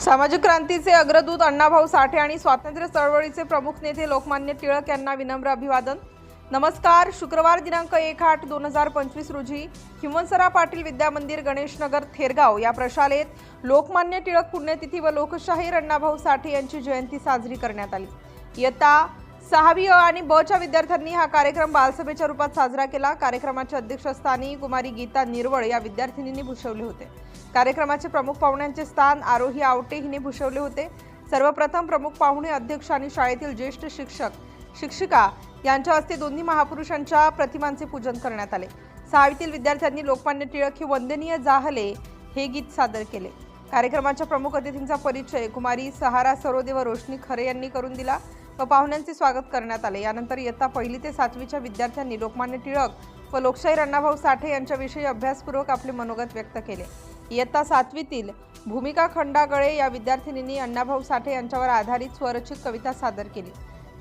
सामाजिक क्रांतीचे अग्रदूत अण्णाभाऊ साठे आणि स्वातंत्र्य चळवळीचे प्रमुख नेते लोकमान्य टिळक यांना विनम्र अभिवादन. नमस्कार शुक्रवार दिनांक एक आठ दोन हजार पंचवीस रोजी हिमवंसरा पाटील विद्यामंदिर गणेशनगर थेरगाव या प्रशालेत लोकमान्य टिळक पुण्यतिथी व लोकशाहीर अण्णाभाऊ साठे यांची जयंती साजरी करण्यात आली. इयत्ता सहावी अ आणि ब च्या विद्यार्थ्यांनी हा कार्यक्रम बालसभेच्या रूपात साजरा केला. कार्यक्रमाच्या अध्यक्षस्थानी कुमारी गीता निरवळ या विद्यार्थिनींनी भूषवले होते. कार्यक्रमाचे प्रमुख पाहुण्यांचे स्थान आरोही आवटे हिने भूषवले होते. सर्वप्रथम प्रमुख पाहुणे अध्यक्ष आणि शाळेतील ज्येष्ठ शिक्षक शिक्षिका यांच्या हस्ते दोन्ही महापुरुषांच्या प्रतिमांचे पूजन करण्यात आले. सहावीतील विद्यार्थ्यांनी लोकमान्य टिळक हे वंदनीय जाहले हे गीत सादर केले. कार्यक्रमाच्या प्रमुख अतिथींचा परिचय कुमारी सहारा सरोदे व रोशनी खरे यांनी करून दिला. व पाहुण्यांचे स्वागत करण्यात आले. यानंतर इयत्ता पहिली ते सातवीच्या विद्यार्थ्यांनी लोकमान्य टिळक व लोकशाहीर अण्णाभाऊ साठे यांच्याविषयी अभ्यासपूर्वक आपले मनोगत व्यक्त केले. इयत्ता सातवीतील भूमिका खंडागळे या विद्यार्थिनींनी अण्णाभाऊ साठे यांच्यावर आधारित स्वरचित कविता सादर केली.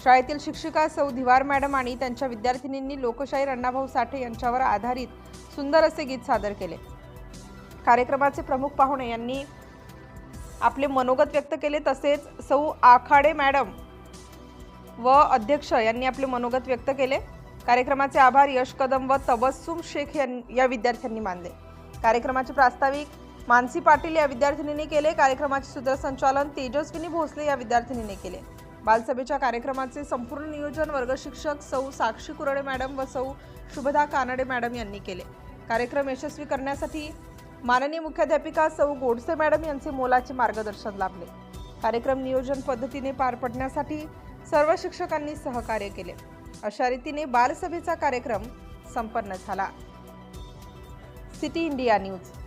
शाळेतील शिक्षिका सौ धिवार मॅडम आणि त्यांच्या विद्यार्थिनींनी लोकशाहीर अण्णाभाऊ साठे यांच्यावर आधारित सुंदर असे गीत सादर केले. कार्यक्रमाचे प्रमुख पाहुणे यांनी आपले मनोगत व्यक्त केले. तसेच सौ आखाडे मॅडम व अध्यक्ष यांनी आपले मनोगत व्यक्त केले. कार्यक्रमाचे आभार यश कदम व तबस्सुम शेख यां- या विद्यार्थ्यांनी मानले. कार्यक्रमाचे प्रास्ताविक मानसी पाटील या विद्यार्थिनींनी केले. कार्यक्रमाचे सूत्रसंचालन तेजस्विनी भोसले या विद्यार्थिनीने केले. बालसभेच्या कार्यक्रमाचे संपूर्ण नियोजन वर्गशिक्षक सौ साक्षी कुरडे मॅडम व सौ शुभदा कानडे मॅडम यांनी केले. कार्यक्रम यशस्वी करण्यासाठी माननीय मुख्याध्यापिका सौ गोडसे मॅडम यांचे मोलाचे मार्गदर्शन लाभले. कार्यक्रम नियोजन पद्धतीने पार पडण्यासाठी सर्व शिक्षकांनी सहकार्य केले. अशा रीतीने बालसभेचा कार्यक्रम संपन्न झाला. City India news.